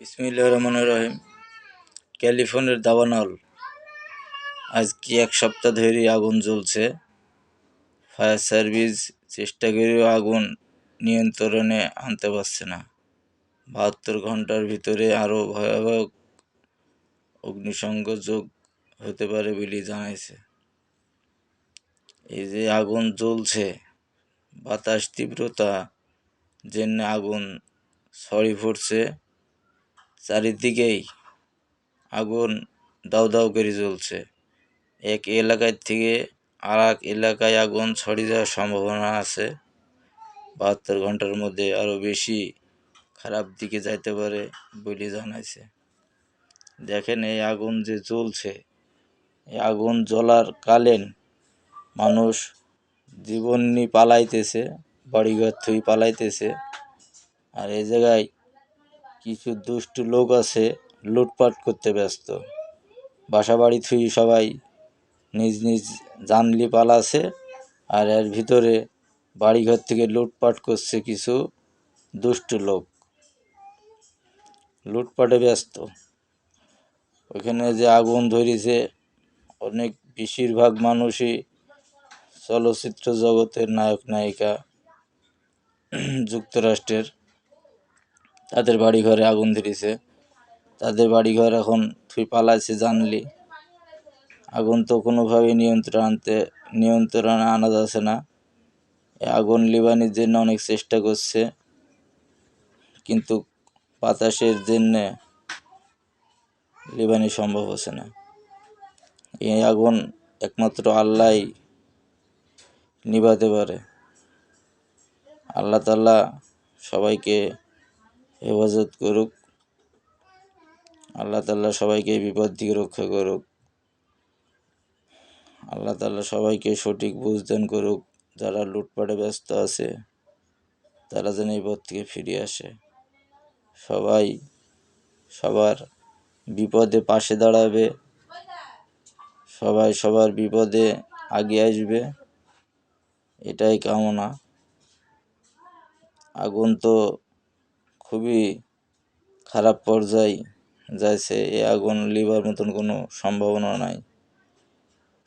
বিসমিল্লাহ রহমান রহিম। ক্যালিফোর্নিয়ার দাবানল। আজ কি এক সপ্তাহ ধরে আগুন জ্বলছে। ফায়ার সার্ভিস চেষ্টা করেও আগুন নিয়ন্ত্রণে আনতে পারছে না। বাহাত্তর ঘণ্টার ভিতরে আরও ভয়াবহ অগ্নিসংযোগ হতে পারে বলে জানাইছে। এই যে আগুন জ্বলছে, বাতাস তীব্রতা জন্য আগুন ছড়ি ফুটছে চারিদিকেই আগুন দাউ দাউ করে জ্বলছে। এক এলাকার থেকে আর এক এলাকায় আগুন ছড়িয়ে যাওয়ার সম্ভাবনা আছে। বাহাত্তর ঘণ্টার মধ্যে আরও বেশি খারাপ দিকে যাইতে পারে বলে জানাইছে। দেখেন, এই আগুন যে জ্বলছে, এই আগুন জ্বলার কালীন মানুষ জীবন নিয়ে পালাইতেছে, বাড়িঘর থুই পালাইতেছে। আর এই জায়গায় কিছু দুষ্টু লোক আছে, লুটপাট করতে ব্যস্ত। বাসা বাড়ি থুই সবাই নিজ নিজ জানলি পালাছে আর এর ভিতরে বাড়িঘর থেকে লুটপাট করছে কিছু দুষ্টু লোক। লুটপাটে ব্যস্ত। ওইখানে যে আগুন ধরেছে, অনেক বেশিরভাগ মানুষই চলচ্চিত্র জগতের নায়ক নায়িকা যুক্তরাষ্ট্রের তাদের বাড়ি ঘরে আগুন ধরেছে। তাদের বাড়ি ঘর এখন তুই পালাইছে জানলি। আগুন তো কোনোভাবেই নিয়ন্ত্রণ আনতে, নিয়ন্ত্রণে আনা যাচ্ছে না। আগুন লিবানির জন্য অনেক চেষ্টা করছে। কিন্তু বাতাসের জন্যে লিবানি সম্ভব হচ্ছে না। এই আগুন একমাত্র আল্লাহ নিভাতে পারে। আল্লাহ তাল্লাহ সবাইকে হেফাজত করুক। আল্লাহ তাল্লাহ সবাইকে বিপদ থেকে রক্ষা করুক। আল্লাহ তাল্লাহ সবাইকে সঠিক বুঝ দান করুক। যারা লুটপাটে ব্যস্ত আছে, তারা যেন এই পথ থেকে ফিরে আসে। সবাই সবার বিপদে পাশে দাঁড়াবে। সবাই সবার বিপদে আগে আসবে। এটাই কামনা। আগুন তো খুবই খারাপ পর্যায়ে যাইছে। এই আগুন লিবার মতন কোনো সম্ভাবনা নাই।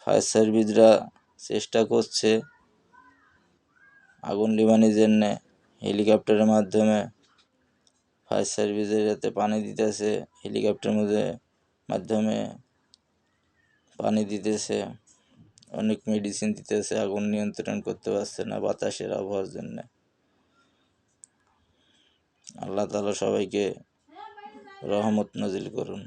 ফায়ার সার্ভিসরা চেষ্টা করছে আগুন লিবানির জন্যে। হেলিকপ্টারের মাধ্যমে ফায়ার সার্ভিসের যাতে পানি দিতেছে। হেলিকপ্টারের মধ্যে মাধ্যমে পানি দিতেছে। অনেক মেডিসিন দিতেছে। আগুন নিয়ন্ত্রণ করতে পারছে না বাতাসের আবহাওয়ার জন্য। আল্লাহ তালা সবাইকে রহমত নাজিল করুন।